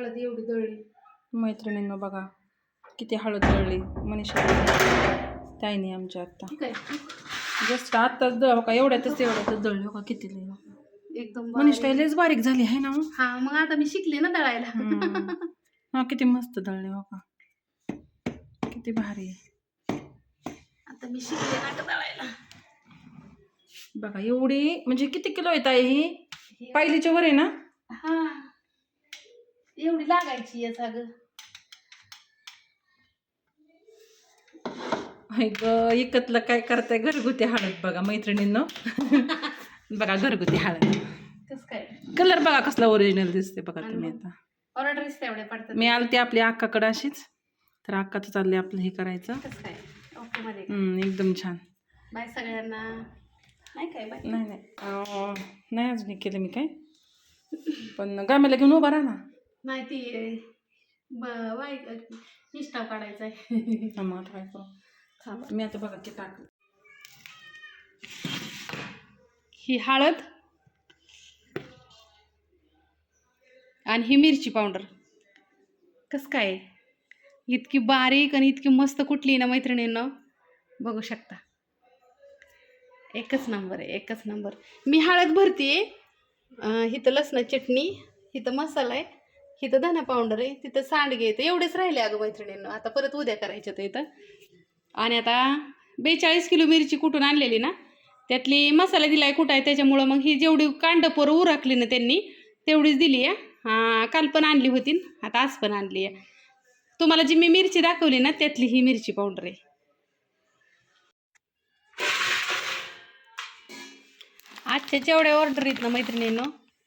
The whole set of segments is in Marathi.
हळद एवढी दळली. मैत्रिणींनो बघा किती हळद दळली. मनीषा ताईने आमच्या आत्ता ठीक आहे. जस्ट आत्ताच दळ हो का एवढ्यातच एवढ्यातच दळली हो का किती लई हो का. एकदम मनीष बारीक. लयच बारीक झाली आहे ना हो? हा मग आता मी शिकले ना दळायला. हा किती मस्त दळले हो का. किती भारी आहे. आता मी शिकले ना आता दळायला. बघा एवढी म्हणजे किती किलो येत आहे ही? पहिलीच्या वर आहे ना? हा. एवढी लागायची जाग हाय ग इकतलं काय करताय? घरगुती हळद बघा मैत्रिणींनो. बघा घरगुती हळद. कस काय? कलर बघा कसला ओरिजिनल दिसते बघा तुम्ही आता. ऑर्डरीच तेवढ्या पडतात. मी आलते आपल्या अक्काकडे अशीच. तर अक्काचं चाललंय आपलं हे करायचं. कस काय? ओके मध्ये हम्म, एकदम छान. बाय सगळ्यांना. नाही काय बाय. नाही नाही. अजून केलं मी काय? पण गाम्याला घेऊन उभा राहा ना. माहिती आहे ब- वाय निष्ठा काढायचा आहे. हा, मग काय करू? थांबा. मी आता बघा ते टाकलं ही हळद आणि ही मिरची पावडर. कसं काय? इतकी बारीक आणि इतकी मस्त कुठली ना मैत्रिणींना? बघू शकता. एकच नंबर आहे एकच नंबर. मी हळद भरते इथं लसणा चटणी इथं मसाला आहे. इथं धना पावडर आहे तिथं सांडगे येते एवढेच राहिले अगं मैत्रिणींना. आता परत उद्या करायचं तर इथं. आणि आता बेचाळीस किलो मिरची कुठून आणलेली ना त्यातली मसाला दिलाय कुठं आहे त्याच्यामुळं मग ही जेवढी कांडपोरं उरकली ना त्यांनी तेवढीच दिली आहे. हां काल पण आणली होती आता आज पण आणली आहे. तुम्हाला जी मी मिरची दाखवली ना त्यातली ही मिरची पावडर आहे. आजच्या जेवढ्या ऑर्डर आहेत ना मैत्रिणींनो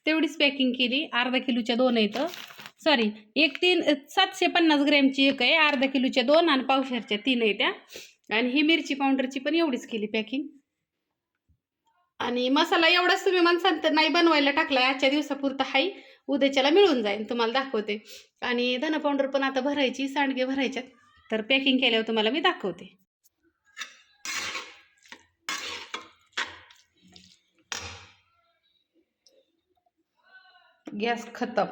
तेवढीच पॅकिंग केली. अर्धा किलोच्या दोन आहेत. सॉरी एक तीन सातशे पन्नास ग्रॅमची एक आहे. अर्धा किलोच्या दोन आणि पावशेरच्या तीन आहे त्या आणि ही मिरची पावडरची पण एवढीच केली पॅकिंग आणि मसाला एवढाच तुम्ही म्हणसाल तर नाही बनवायला टाकलाय आजच्या दिवसापुरता हाई उद्याच्याला मिळून जाईल तुम्हाला दाखवते. आणि धन पावडर पण आता भरायची सांडगे भरायच्यात. तर पॅकिंग केल्यावर तुम्हाला मी दाखवते. गॅस खतम.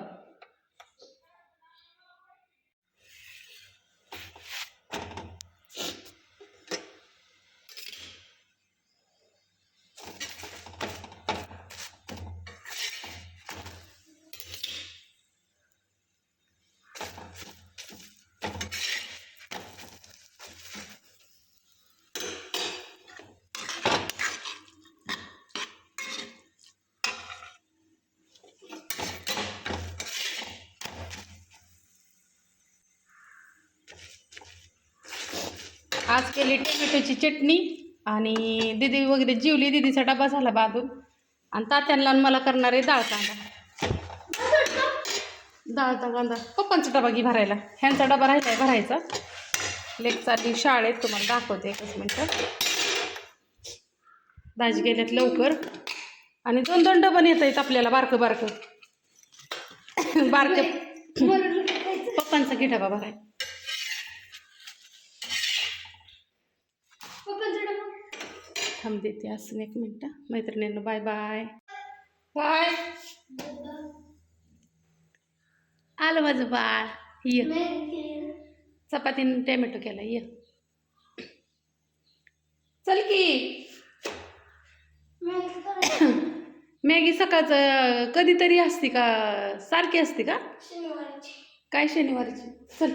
आज केली टोमॅटोची चटणी आणि दिदी वगैरे जिवली दिदीचा डबा झाला बांधून. आणि तात्यांना आणि मला करणार आहे डाळ कांदा. डाळचा कांदा. पप्पांचा डबा घे भरायला. ह्यांचा डबा राहिला आहे भरायचा. लेक चालली शाळेत तुम्हाला दाखवते एकच मिनटं. दाजी गेल्यात लवकर. आणि दोन दोन डबा नेता येत आपल्याला बारकं बारकं. बारकं. पप्पांचा घे डबा भराय थांब देते असं एक मिनटं. मैत्रिणींना बाय बाय बाय आलं माझं बाळ. ये. चपातीने टॅमॅटो केला ये. चल की. मॅगी सकाळचं कधीतरी असते का? सारखी असते का? काय शनिवारची? चल.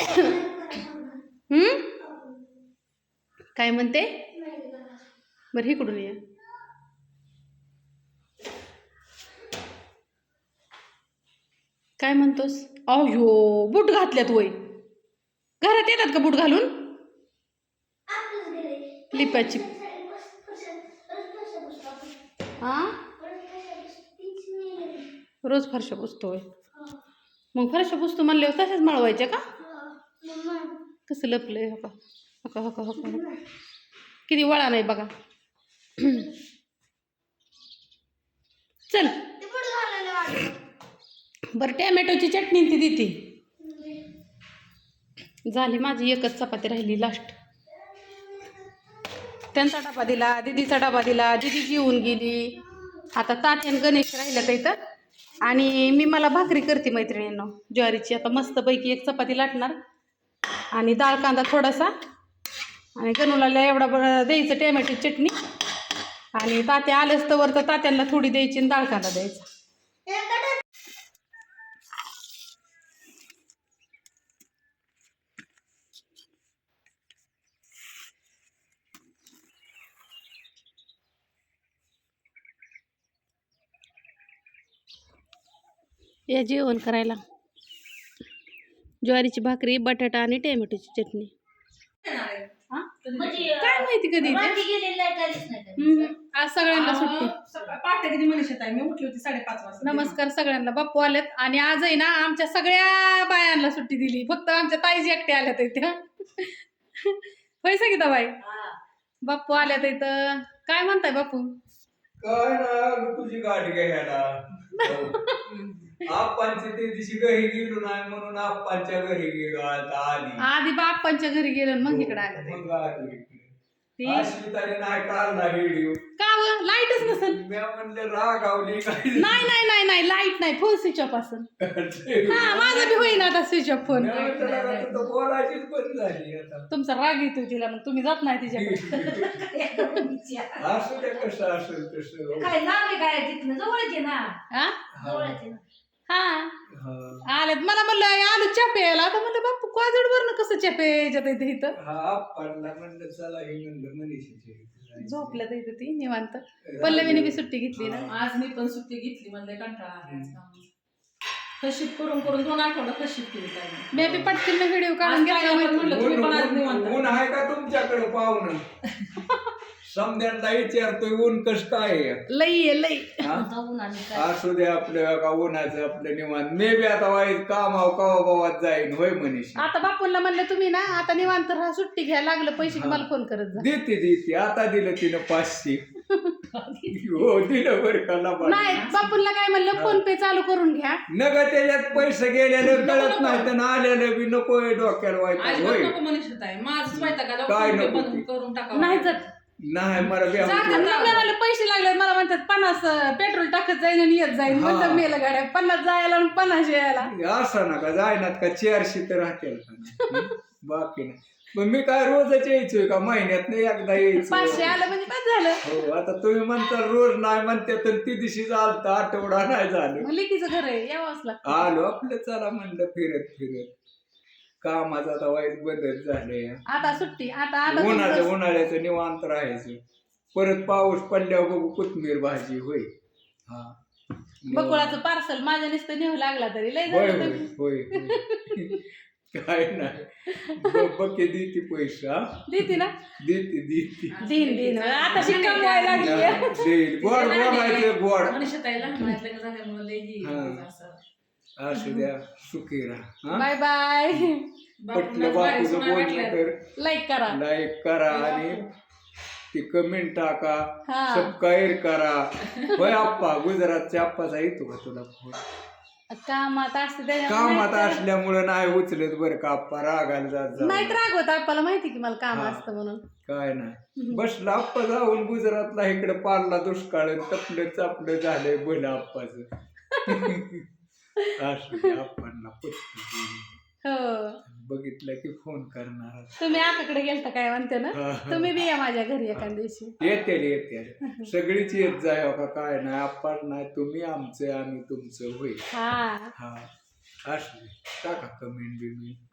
हम्म? काय म्हणते? बरं इकडून ये काय म्हणतोस? अयो बूट घातल्यात वय. घरात येतात का बूट घालून? लिपाची. हा रोज फरशा पुसतोय मग फरशा पुसतो म्हणल्यावर तशाच मळवायच्या का? कसं लपलंय हो का? हो हक हक हो हक हो का किती वळा नाही बघा. चल. बरं टॅमॅटोची चटणी ती देते. झाली माझी एकच चपाती राहिली लास्ट त्यांचा डबा दिला दीदीचा डबा दिला दिदी जेवून गेली. आता तात्यान गणेश राहिलं तर इथं. आणि मी मला भाकरी करते मैत्रिणींना. ज्वारीची आता मस्तपैकी एक चपाती लाटणार. आणि डाळ कांदा थोडासा. आणि गणुलाला एवढा बरं द्यायचं टॅमॅटो चटणी. आणि तात्या आलंच तर तर तात्यांना थोडी द्यायची आणि डाळ कांदा द्यायचा. या जेवण करायला. ज्वारीची भाकरी बटाटा आणि टॅमॅटोची चटणी. माहिती कधी? हम्म. आज सगळ्यांना सुट्टी. पाठ किती मनीष आहे मी उठली होती साडेपाच वाजता. नमस्कार सगळ्यांना. बाप्पू आलेत. आणि आजही ना आमच्या सगळ्या बायांना सुट्टी दिली. फक्त आमच्या ताईजी एकटे आल्यात इथं. होय सांगितलं बाई? बाप्पू आल्यात इथं. काय म्हणताय बापू काय ना तुझी गाठ घ्यायला. आप्पांची ते दिवशी घरी गेलो नाही म्हणून आप्पांच्या घरी गेलो. आता आली. आधी बाप्पांच्या घरी गेलो आणि मग इकडे आलं मग आली. इकडे. ती? अश्विताने नाही काढला व्हिडिओ का व? लाईटच नसेल. मी म्हणलं रागावली काय? नाही नाही नाही नाही लाइट नाही फोन स्विच ऑफ असेल. हा माझा बी होईना आता स्विच ऑफ फोन तर बोलायचीच बंद झाली आता. तुमचा राग येतो तिला मग तुम्ही जात नाही तिच्याकडे. असू द्या कसं असेल तसं. काय लांब काय? तिथनं जवळच आहे ना? हा? जवळच आहे ना? हा. हा. आलेत. मला म्हणलं आलू चहा प्यायला. आता म्हणलं क्वाजड वरनं कसं चहा प्यायच्यात इथं इथं? हा आप्पांना म्हणलं चला हे म्हणलं मनीषाची झोपल्यात इथं ती निवांत. पल्लवीने बी सुट्टी घेतली ना? आज मी पण सुट्टी घेतली म्हणले कंटाळा आला आज कामाचा. कशीप करून करून दोन आठवडा कशीप केली काय मी बी पटकीनं व्हिडिओ काढून आज घेतला काय आपण माहिती. म्हणलं तुम्ही पण आज निवांत. ऊन आहे का तुमच्याकडे पाहुणं? समद्यांना विचारतोय ऊन कस काय आहे? लई लई. हा? असू दे आपलं का उन्हाचं आपलं निवांत. मे बी आता वाईट कामाव कवा गावात जाईन होय मनीष. आता बापूला म्हणलं तुम्ही ना आता निवांत राहा सुट्टी घ्या लागलं पैसे की मला फोन करत जा. देते देते. आता दिलं तिनं पाचशे. हो दिलं बरं का लबाड. नाही बापूला काय म्हणलं फोन पे चालू करून घ्या. नग त्याच्यात पैसे गेलेलं कळत नाही तर आलेलं बी नको डोक्याला वाईट होय. नको मनीष आहे माझंच माहिती का काय नको ते? करून नाही जात. नाही मला बी जातात आवडतं. ना, मी म्हणलं पैसे लागले मला म्हणतात पन्नास अं, पेट्रोल टाकत जाईन आणि येत जाईन. हा. म्हणतात मेलं गाड्या पन्नास जायला आणि पन्नास यायला. असं नका जायनात का चारशे तर राहतील? बाकी नाही. मग मी काय रोजच यायचोय का? महिन्यात नाही एकदा पाचशे यायचं आलं म्हणजे बस झालं? हो आता तुम्ही म्हणता रोज नाही म्हणते तर ती दिवशी चालतं आठवडा नाही झालं. लेकीचं घर आहे यावंच लागतं. आलो आपलं चला म्हणलं फिरत फिरत. कामाचा आता वाईट बदल झाले? आता सुट्टी आता आता तुमचं- उन्हाळ्याचं निवांत राहायचं. परत पाऊस पडल्यावर बघू कोथमीर भाजी होय. हा. बकुळाचं पार्सल माझ्या नुसतं नेऊ लागला तरी लय होय झालं होय तुम्ही. होय होय. काय नाही ब- बके देते पैसा देते ना. देते देते. दिन दिन आता शिक्का व्हायला लागली नाही, देईल गोड बोलायचं गोड. मनीष ताईला लहान लग्न झाल्यामुळे लई ही हा. असं. असू द्या सुखी राहा हा? Bye bye. पटलं बापूचं भेटलाय. तर लाईक करा. लाईक करा आणि ती कमेंट टाका. हा. सबस्क्राईब करा. होय आप्पा गुजरातच्या आप्पाचा येतो का तुला फोन कामात असते त्याच्यामुळे कामात नाहीतर- असल्यामुळे नाही उचलत बरं का आप्पा रागायला जात जा नाहीत रागवत आपल्याला माहिती की मला काम हा. असतं म्हणून. काय नाही. बसला आप्पा जाऊन गुजरातला इकडे पारला दुष्काळ तपलं चापलं झालंय बोल आप्पाच. असं पटतं. हो. बघितलं की फोन करणार. तुम्ही आकाकडे गेलता काय म्हणते ना. तुम्ही बी या माझ्या घरी एका दिवशी. येते येते सगळीच येत जाय हो का काय नाही आप्पाच नाही तुम्ही आमचं आम्ही तुमचं होईल. हा. हा. असं टाका कमेंट बिमेंट.